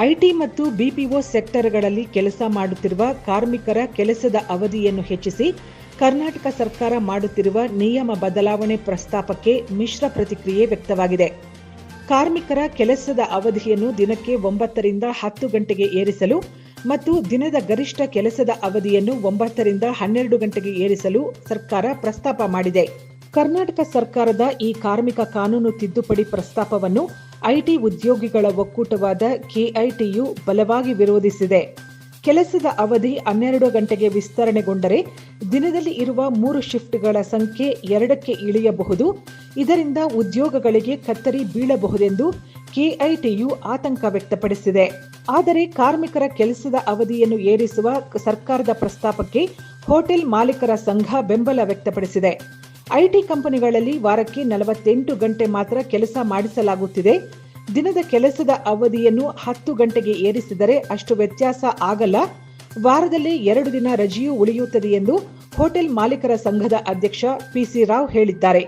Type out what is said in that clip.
IT ಮತ್ತು BPO ಸೆಕ್ಟರ್ಗಳಲ್ಲಿ ಕೆಲಸ ಮಾಡುತ್ತಿರುವ ಕಾರ್ಮಿಕರ ಕೆಲಸದ ಅವಧಿಯನ್ನು ಹೆಚ್ಚಿಸಿ ಕರ್ನಾಟಕ ಸರ್ಕಾರ ಮಾಡುತ್ತಿರುವ ನಿಯಮ ಬದಲಾವಣೆ ಪ್ರಸ್ತಾಪಕ್ಕೆ ಮಿಶ್ರ ಪ್ರತಿಕ್ರಿಯೆ ವ್ಯಕ್ತವಾಗಿದೆ. ಕಾರ್ಮಿಕರ ಕೆಲಸದ ಅವಧಿಯನ್ನು ದಿನಕ್ಕೆ ಒಂಬತ್ತರಿಂದ ಹತ್ತು ಗಂಟೆಗೆ ಏರಿಸಲು ಮತ್ತು ದಿನದ ಗರಿಷ್ಠ ಕೆಲಸದ ಅವಧಿಯನ್ನು ಒಂಬತ್ತರಿಂದ ಹನ್ನೆರಡು ಗಂಟೆಗೆ ಏರಿಸಲು ಸರ್ಕಾರ ಪ್ರಸ್ತಾಪ ಮಾಡಿದೆ. ಕರ್ನಾಟಕ ಸರ್ಕಾರದ ಈ ಕಾರ್ಮಿಕ ಕಾನೂನು ತಿದ್ದುಪಡಿ ಪ್ರಸ್ತಾಪವನ್ನು ಐಟಿ ಉದ್ಯೋಗಿಗಳ ಒಕ್ಕೂಟವಾದ ಕೆಐಟಿಯು ಬಲವಾಗಿ ವಿರೋಧಿಸಿದೆ. ಕೆಲಸದ ಅವಧಿ ಹನ್ನೆರಡು ಗಂಟೆಗೆ ವಿಸ್ತರಣೆಗೊಂಡರೆ ದಿನದಲ್ಲಿ ಇರುವ ಮೂರು ಶಿಫ್ಟ್ಗಳ ಸಂಖ್ಯೆ ಎರಡಕ್ಕೆ ಇಳಿಯಬಹುದು. ಇದರಿಂದ ಉದ್ಯೋಗಗಳಿಗೆ ಕತ್ತರಿ ಬೀಳಬಹುದೆಂದು ಕೆಐಟಿಯು ಆತಂಕ ವ್ಯಕ್ತಪಡಿಸಿದೆ. ಆದರೆ ಕಾರ್ಮಿಕರ ಕೆಲಸದ ಅವಧಿಯನ್ನು ಏರಿಸುವ ಸರ್ಕಾರದ ಪ್ರಸ್ತಾಪಕ್ಕೆ ಹೋಟೆಲ್ ಮಾಲೀಕರ ಸಂಘ ಬೆಂಬಲ ವ್ಯಕ್ತಪಡಿಸಿದೆ. ಐಟಿ ಕಂಪನಿಗಳಲ್ಲಿ ವಾರಕ್ಕೆ ನಲವತ್ತೆಂಟು ಗಂಟೆ ಮಾತ್ರ ಕೆಲಸ ಮಾಡಿಸಲಾಗುತ್ತಿದೆ. ದಿನದ ಕೆಲಸದ ಅವಧಿಯನ್ನು ಹತ್ತು ಗಂಟೆಗೆ ಏರಿಸಿದರೆ ಅಷ್ಟು ವ್ಯತ್ಯಾಸ ಆಗಲ್ಲ. ವಾರದಲ್ಲಿ ಎರಡು ದಿನ ರಜೆಯೂ ಉಳಿಯುತ್ತದೆ ಎಂದು ಹೋಟೆಲ್ ಮಾಲೀಕರ ಸಂಘದ ಅಧ್ಯಕ್ಷ ಪಿಸಿ ರಾವ್ ಹೇಳಿದ್ದಾರೆ.